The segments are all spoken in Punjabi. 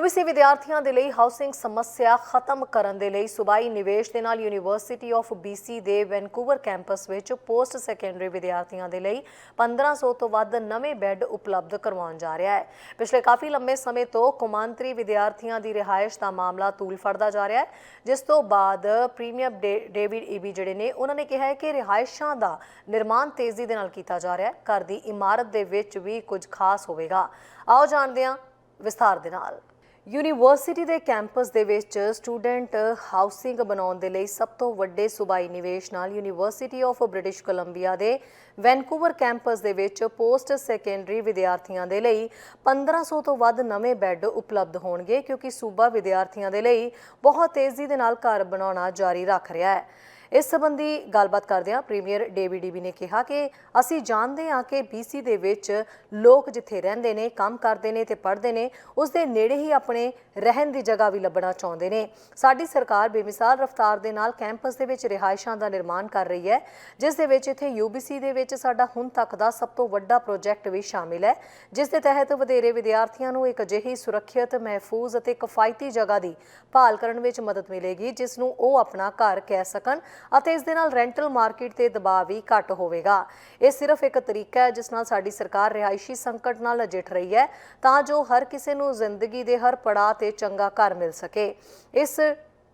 ਯੂਬੀਸੀ ਵਿਦਿਆਰਥੀਆਂ ਦੇ ਲਈ ਹਾਊਸਿੰਗ ਸਮੱਸਿਆ ਖਤਮ ਕਰਨ ਦੇ ਲਈ ਸੁਬਾਈ ਨਿਵੇਸ਼ ਦੇ ਨਾਲ ਯੂਨੀਵਰਸਿਟੀ ਆਫ BC ਦੇ ਵੈਨਕੂਵਰ ਕੈਂਪਸ ਵਿੱਚ ਪੋਸਟ ਸੈਕੰਡਰੀ ਵਿਦਿਆਰਥੀਆਂ ਦੇ ਲਈ 1500 ਤੋਂ ਵੱਧ ਨਵੇਂ ਬੈੱਡ ਉਪਲਬਧ ਕਰਵਾਉਣ ਜਾ ਰਿਹਾ ਹੈ। ਪਿਛਲੇ ਕਾਫੀ ਲੰਮੇ ਸਮੇਂ ਤੋਂ ਕੌਮਾਂਤਰੀ ਵਿਦਿਆਰਥੀਆਂ ਦੀ ਰਿਹਾਇਸ਼ ਦਾ ਮਾਮਲਾ ਤੂਲ ਫੜਦਾ ਜਾ ਰਿਹਾ ਹੈ। ਜਿਸ ਤੋਂ ਬਾਅਦ ਪ੍ਰੀਮੀਅਰ ਡੇ- ਡੇਵਿਡ ਈਬੀ ਜਿਹੜੇ ਨੇ, ਉਹਨਾਂ ਨੇ ਕਿਹਾ ਹੈ ਕਿ ਰਿਹਾਇਸ਼ਾਂ ਦਾ ਨਿਰਮਾਣ ਤੇਜ਼ੀ ਦੇ ਨਾਲ ਕੀਤਾ ਜਾ ਰਿਹਾ ਹੈ। ਘਰ ਦੀ ਇਮਾਰਤ ਦੇ ਵਿੱਚ ਵੀ ਕੁਝ ਖਾਸ ਹੋਵੇਗਾ। ਆਓ ਜਾਣਦੇ ਹਾਂ ਵਿਸਥਾਰ ਦੇ ਨਾਲ। ਯੂਨੀਵਰਸਿਟੀ ਦੇ ਕੈਂਪਸ ਦੇ ਵਿੱਚ ਸਟੂਡੈਂਟ ਹਾਊਸਿੰਗ ਬਣਾਉਣ ਦੇ ਲਈ ਸਭ ਤੋਂ ਵੱਡੇ ਸੂਬਾਈ ਨਿਵੇਸ਼ ਨਾਲ ਯੂਨੀਵਰਸਿਟੀ ਆਫ ਬ੍ਰਿਟਿਸ਼ ਕੋਲੰਬੀਆ ਦੇ ਵੈਨਕੂਵਰ ਕੈਂਪਸ ਦੇ ਵਿੱਚ ਪੋਸਟ ਸੈਕੰਡਰੀ ਵਿਦਿਆਰਥੀਆਂ ਦੇ ਲਈ 1500 ਤੋਂ ਵੱਧ ਨਵੇਂ ਬੈੱਡ ਉਪਲਬਧ ਹੋਣਗੇ ਕਿਉਂਕਿ ਸੂਬਾ ਵਿਦਿਆਰਥੀਆਂ ਦੇ ਲਈ ਬਹੁਤ ਤੇਜ਼ੀ ਦੇ ਨਾਲ ਘਰ ਬਣਾਉਣਾ ਜਾਰੀ ਰੱਖ ਰਿਹਾ ਹੈ। ਇਸ ਸੰਬੰਧੀ ਗੱਲਬਾਤ ਕਰਦਿਆਂ ਪ੍ਰੀਮੀਅਰ ਡੇਵਿਡ ਈਬੀ ਨੇ ਕਿਹਾ ਕਿ ਅਸੀਂ ਜਾਣਦੇ ਹਾਂ ਕਿ BC ਦੇ ਵਿੱਚ ਲੋਕ ਜਿੱਥੇ ਰਹਿੰਦੇ ਨੇ, ਕੰਮ ਕਰਦੇ ਨੇ ਤੇ ਪੜ੍ਹਦੇ ਨੇ ਉਸ ਦੇ ਨੇੜੇ ਹੀ ਆਪਣੇ ਰਹਿਣ ਦੀ ਜਗ੍ਹਾ ਵੀ ਲੱਭਣਾ ਚਾਹੁੰਦੇ ਨੇ। ਸਾਡੀ ਸਰਕਾਰ ਬੇਮਿਸਾਲ ਰਫ਼ਤਾਰ ਦੇ ਨਾਲ ਕੈਂਪਸ ਦੇ ਵਿੱਚ ਰਿਹਾਇਸ਼ਾਂ ਦਾ ਨਿਰਮਾਣ ਕਰ ਰਹੀ ਹੈ, ਜਿਸ ਦੇ ਵਿੱਚ ਇੱਥੇ UBC ਦੇ ਵਿੱਚ ਸਾਡਾ ਹੁਣ ਤੱਕ ਦਾ ਸਭ ਤੋਂ ਵੱਡਾ ਪ੍ਰੋਜੈਕਟ ਵੀ ਸ਼ਾਮਿਲ ਹੈ, ਜਿਸ ਦੇ ਤਹਿਤ ਵਧੇਰੇ ਵਿਦਿਆਰਥੀਆਂ ਨੂੰ ਇੱਕ ਅਜਿਹੀ ਸੁਰੱਖਿਅਤ, ਮਹਿਫੂਜ਼ ਅਤੇ ਕਿਫਾਇਤੀ ਜਗ੍ਹਾ ਦੀ ਭਾਲ ਕਰਨ ਵਿੱਚ ਮਦਦ ਮਿਲੇਗੀ, ਜਿਸ ਨੂੰ ਉਹ ਆਪਣਾ ਘਰ ਕਹਿ ਸਕਣ। ਅਤੇ ਇਸ ਦੇ ਨਾਲ ਰੈਂਟਲ ਮਾਰਕੀਟ ਤੇ ਦਬਾਅ ਵੀ ਘੱਟ ਹੋਵੇਗਾ। ਇਹ ਸਿਰਫ ਇੱਕ ਤਰੀਕਾ ਹੈ, ਜਿਸ ਨਾਲ ਸਾਡੀ ਸਰਕਾਰ ਰਿਹਾਇਸ਼ੀ ਸੰਕਟ ਨਾਲ ਨਜਿੱਠ ਰਹੀ ਹੈ, ਤਾਂ ਜੋ ਹਰ ਕਿਸੇ ਨੂੰ ਜ਼ਿੰਦਗੀ ਦੇ ਹਰ ਪੜਾਅ ਤੇ ਚੰਗਾ ਘਰ ਮਿਲ ਸਕੇ। ਇਸ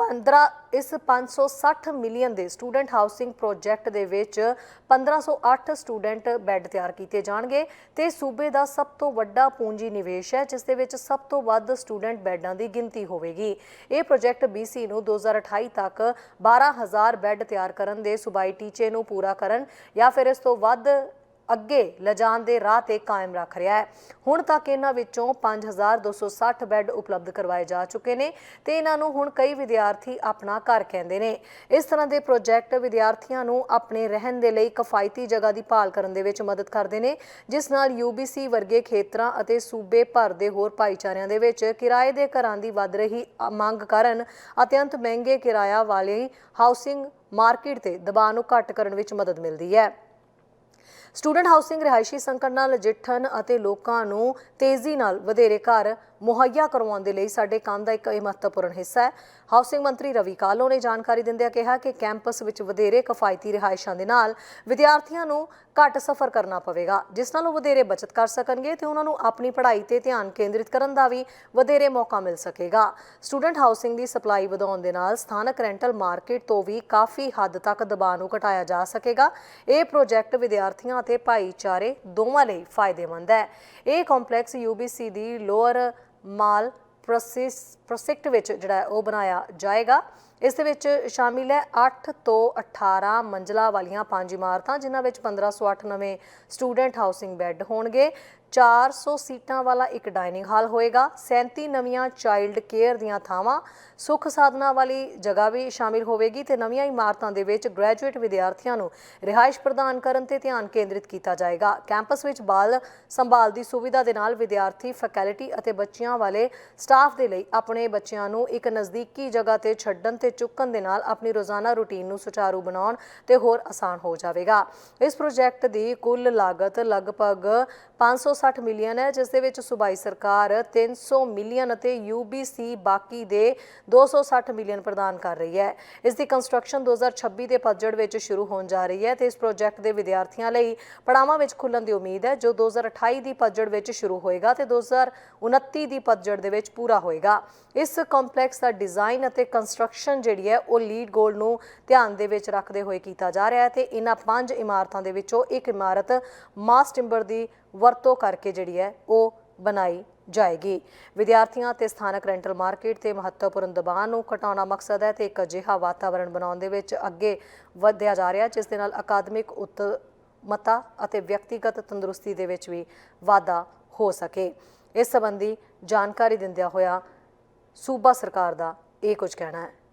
15 ਇਸ 560 ਮਿਲੀਅਨ ਦੇ ਸਟੂਡੈਂਟ ਹਾਊਸਿੰਗ ਪ੍ਰੋਜੈਕਟ ਦੇ ਵਿੱਚ 1508 ਸਟੂਡੈਂਟ ਬੈੱਡ ਤਿਆਰ ਕੀਤੇ ਜਾਣਗੇ ਤੇ ਸੂਬੇ ਦਾ ਸਭ ਤੋਂ ਵੱਡਾ ਪੂੰਜੀ ਨਿਵੇਸ਼ ਹੈ, ਜਿਸ ਦੇ ਵਿੱਚ ਸਭ ਤੋਂ ਵੱਧ ਸਟੂਡੈਂਟ ਬੈੱਡਾਂ ਦੀ ਗਿਣਤੀ ਹੋਵੇਗੀ। ਇਹ ਪ੍ਰੋਜੈਕਟ BC ਨੂੰ 2028 ਤੱਕ 12000 ਬੈੱਡ ਤਿਆਰ ਕਰਨ ਦੇ ਸੂਬਾਈ ਟੀਚੇ ਨੂੰ ਪੂਰਾ ਕਰਨ ਜਾਂ ਫਿਰ ਇਸ ਤੋਂ ਵੱਧ ਅੱਗੇ ਲਿਜਾਣ ਦੇ ਰਾਹ ਤੇ ਕਾਇਮ ਰੱਖ ਰਿਹਾ ਹੈ। ਹੁਣ ਤੱਕ ਇਹਨਾਂ ਵਿੱਚੋਂ 5260 ਬੈੱਡ ਉਪਲਬਧ ਕਰਵਾਏ ਜਾ ਚੁੱਕੇ ਨੇ ਤੇ ਇਹਨਾਂ ਨੂੰ ਹੁਣ ਕਈ ਵਿਦਿਆਰਥੀ ਆਪਣਾ ਘਰ ਕਹਿੰਦੇ ਨੇ। ਇਸ ਤਰ੍ਹਾਂ ਦੇ ਪ੍ਰੋਜੈਕਟ ਵਿਦਿਆਰਥੀਆਂ ਨੂੰ ਆਪਣੇ ਰਹਿਣ ਦੇ ਲਈ ਕਿਫਾਇਤੀ ਜਗ੍ਹਾ ਦੀ ਭਾਲ ਕਰਨ ਦੇ ਵਿੱਚ ਮਦਦ ਕਰਦੇ ਨੇ, ਜਿਸ ਨਾਲ UBC ਵਰਗੇ ਖੇਤਰਾਂ ਅਤੇ ਸੂਬੇ ਭਰ ਦੇ ਹੋਰ ਭਾਈਚਾਰਿਆਂ ਦੇ ਵਿੱਚ ਕਿਰਾਏ ਦੇ ਘਰਾਂ ਦੀ ਵੱਧ ਰਹੀ ਮੰਗ ਕਾਰਨ ਅਤਿਅੰਤ ਮਹਿੰਗੇ ਕਿਰਾਇਆ ਵਾਲੀ ਹਾਊਸਿੰਗ ਮਾਰਕੀਟ ਤੇ ਦਬਾਅ ਨੂੰ ਘੱਟ ਕਰਨ ਵਿੱਚ ਮਦਦ ਮਿਲਦੀ ਹੈ। ਸਟੂਡੈਂਟ ਹਾਊਸਿੰਗ ਰਿਹਾਇਸ਼ੀ ਸੰਕਟ ਨਾਲ ਨਜਿੱਠਣ ਅਤੇ ਲੋਕਾਂ ਨੂੰ ਤੇਜ਼ੀ ਨਾਲ ਵਧੇਰੇ ਘਰ ਮੁਹੱਈਆ ਕਰਵਾਉਣ ਦੇ ਲਈ ਸਾਡੇ ਕੰਮ ਦਾ ਇੱਕ ਇਹ ਮਹੱਤਵਪੂਰਨ ਹਿੱਸਾ ਹੈ। ਹਾਊਸਿੰਗ ਮੰਤਰੀ ਰਵੀ ਕਾਲੋ ਨੇ ਜਾਣਕਾਰੀ ਦਿੰਦਿਆਂ ਕਿਹਾ ਕਿ ਕੈਂਪਸ ਵਿੱਚ ਵਧੇਰੇ ਕਿਫਾਇਤੀ ਰਿਹਾਇਸ਼ਾਂ ਦੇ ਨਾਲ ਵਿਦਿਆਰਥੀਆਂ ਨੂੰ ਘੱਟ ਸਫ਼ਰ ਕਰਨਾ ਪਵੇਗਾ, ਜਿਸ ਨਾਲ ਉਹ ਵਧੇਰੇ ਬਚਤ ਕਰ ਸਕਣਗੇ ਤੇ ਉਹਨਾਂ ਨੂੰ ਆਪਣੀ ਪੜ੍ਹਾਈ ਤੇ ਧਿਆਨ ਕੇਂਦਰਿਤ ਕਰਨ ਦਾ ਵੀ ਵਧੇਰੇ ਮੌਕਾ ਮਿਲ ਸਕੇਗਾ। ਸਟੂਡੈਂਟ ਹਾਊਸਿੰਗ ਦੀ ਸਪਲਾਈ ਵਧਾਉਣ ਦੇ ਨਾਲ ਸਥਾਨਕ ਰੈਂਟਲ ਮਾਰਕੀਟ ਤੋਂ ਵੀ ਕਾਫੀ ਹੱਦ ਤੱਕ ਦਬਾਅ ਨੂੰ ਘਟਾਇਆ ਜਾ ਸਕੇਗਾ। ਇਹ ਪ੍ਰੋਜੈਕਟ ਵਿਦਿਆਰਥੀਆਂ ਅਤੇ ਭਾਈਚਾਰੇ ਦੋਵਾਂ ਲਈ ਫਾਇਦੇਮੰਦ ਹੈ। ਇਹ ਕੰਪਲੈਕਸ UBC ਦੀ ਲੋਅਰ ਮਾਲ ਪ੍ਰੋਸੈਸ ਪ੍ਰੋਜੈਕਟ ਵਿੱਚ ਜਿਹੜਾ ਉਹ ਬਣਾਇਆ ਜਾਏਗਾ। ਇਸ ਦੇ ਵਿੱਚ ਸ਼ਾਮਿਲ ਹੈ 8 ਤੋਂ 18 ਮੰਜ਼ਲਾ ਵਾਲੀਆਂ ਪੰਜ ਇਮਾਰਤਾਂ, ਜਿਨ੍ਹਾਂ ਵਿੱਚ 1508 ਨਵੇਂ ਸਟੂਡੈਂਟ ਹਾਊਸਿੰਗ ਬੈੱਡ ਹੋਣਗੇ। 400 ਸੀਟਾਂ ਵਾਲਾ ਇੱਕ ਡਾਈਨਿੰਗ ਹਾਲ ਹੋਏਗਾ। 37 ਨਵੀਆਂ ਚਾਈਲਡ ਕੇਅਰ ਦੀਆਂ ਥਾਵਾਂ ਸੁੱਖ ਸਾਧਨਾ ਵਾਲੀ ਜਗ੍ਹਾ ਵੀ ਸ਼ਾਮਿਲ ਹੋਵੇਗੀ ਤੇ ਨਵੀਆਂ ਇਮਾਰਤਾਂ ਦੇ ਵਿੱਚ ਗ੍ਰੈਜੂਏਟ ਵਿਦਿਆਰਥੀਆਂ ਨੂੰ ਰਿਹਾਇਸ਼ ਪ੍ਰਦਾਨ ਕਰਨ ਤੇ ਧਿਆਨ ਕੇਂਦਰਿਤ ਕੀਤਾ ਜਾਏਗਾ। ਕੈਂਪਸ ਵਿੱਚ ਬਾਲ ਸੰਭਾਲ ਦੀ ਸੁਵਿਧਾ ਦੇ ਨਾਲ ਵਿਦਿਆਰਥੀ, ਫੈਕਲਟੀ ਅਤੇ ਬੱਚਿਆਂ ਵਾਲੇ ਸਟਾਫ ਦੇ ਲਈ ਆਪਣੇ ਬੱਚਿਆਂ ਨੂੰ ਇੱਕ ਨਜ਼ਦੀਕੀ ਜਗ੍ਹਾ ਤੇ ਛੱਡਣ ਤੇ ਚੁੱਕਣ ਦੇ ਨਾਲ ਆਪਣੀ ਰੋਜ਼ਾਨਾ ਰੁਟੀਨ ਨੂੰ ਸੁਚਾਰੂ ਬਣਾਉਣ ਤੇ ਹੋਰ ਆਸਾਨ ਹੋ ਜਾਵੇਗਾ। ਇਸ ਪ੍ਰੋਜੈਕਟ ਦੀ ਕੁੱਲ ਲਾਗਤ ਲਗਭਗ 560 ਮਿਲੀਅਨ ਹੈ, ਜਿਸ ਦੇ ਵਿੱਚ ਸੂਬਾਈ ਸਰਕਾਰ 300 ਮਿਲੀਅਨ ਅਤੇ UBC ਬਾਕੀ ਦੇ 260 ਮਿਲੀਅਨ ਪ੍ਰਦਾਨ ਕਰ ਰਹੀ ਹੈ। ਇਸ ਦੀ ਕੰਸਟਰਕਸ਼ਨ 2026 ਦੇ ਪਤਝੜ ਵਿੱਚ ਸ਼ੁਰੂ ਹੋਣ ਜਾ ਰਹੀ ਹੈ ਤੇ ਇਸ ਪ੍ਰੋਜੈਕਟ ਦੇ ਵਿਦਿਆਰਥੀਆਂ ਲਈ ਪੜਾਵਾਂ ਵਿੱਚ ਖੁੱਲਣ ਦੀ ਉਮੀਦ ਹੈ, ਜੋ 2028 ਦੀ ਪਤਝੜ ਵਿੱਚ ਸ਼ੁਰੂ ਹੋਏਗਾ ਤੇ 2029 ਦੀ ਪਤਝੜ ਦੇ ਵਿੱਚ ਪੂਰਾ ਹੋਏਗਾ। ਇਸ ਕੰਪਲੈਕਸ ਦਾ ਡਿਜ਼ਾਈਨ ਅਤੇ ਕੰਸਟਰਕਸ਼ਨ ਜਿਹੜੀ ਹੈ ਉਹ ਲੀਡ ਗੋਲ ਨੂੰ ਧਿਆਨ ਦੇ ਵਿੱਚ ਰੱਖਦੇ ਹੋਏ ਕੀਤਾ ਜਾ ਰਿਹਾ ਹੈ ਤੇ ਇਹਨਾਂ ਪੰਜ ਇਮਾਰਤਾਂ ਦੇ ਵਿੱਚੋਂ ਇੱਕ ਇਮਾਰਤ ਮਾਸ ਟਿੰਬਰ ਦੀ ਵਰਤੋਂ ਕਰਕੇ ਜਿਹੜੀ ਹੈ ਉਹ ਬਣਾਈ ਜਾਏਗੀ। ਵਿਦਿਆਰਥੀਆਂ ਤੇ ਸਥਾਨਕ ਰੈਂਟਲ ਮਾਰਕੀਟ ਤੇ ਮਹੱਤਵਪੂਰਨ ਦਬਾਅ ਨੂੰ ਘਟਾਉਣਾ ਮਕਸਦ ਹੈ ਤੇ ਇੱਕ ਅਜਿਹਾ ਵਾਤਾਵਰਣ ਬਣਾਉਣ ਦੇ ਵਿੱਚ ਅੱਗੇ ਵਧਿਆ ਜਾ ਰਿਹਾ ਜਿਸ ਦੇ ਨਾਲ ਅਕਾਦਮਿਕ ਉੱਤਮਤਾ ਅਤੇ ਵਿਅਕਤੀਗਤ ਤੰਦਰੁਸਤੀ ਦੇ ਵਿੱਚ ਵੀ ਵਾਧਾ ਹੋ ਸਕੇ। ਇਸ ਸੰਬੰਧੀ ਜਾਣਕਾਰੀ ਦਿੰਦਿਆਂ ਹੋਇਆ ਸੂਬਾ ਸਰਕਾਰ ਦਾ ਇਹ ਕੁਝ ਕਹਿਣਾ ਹੈ।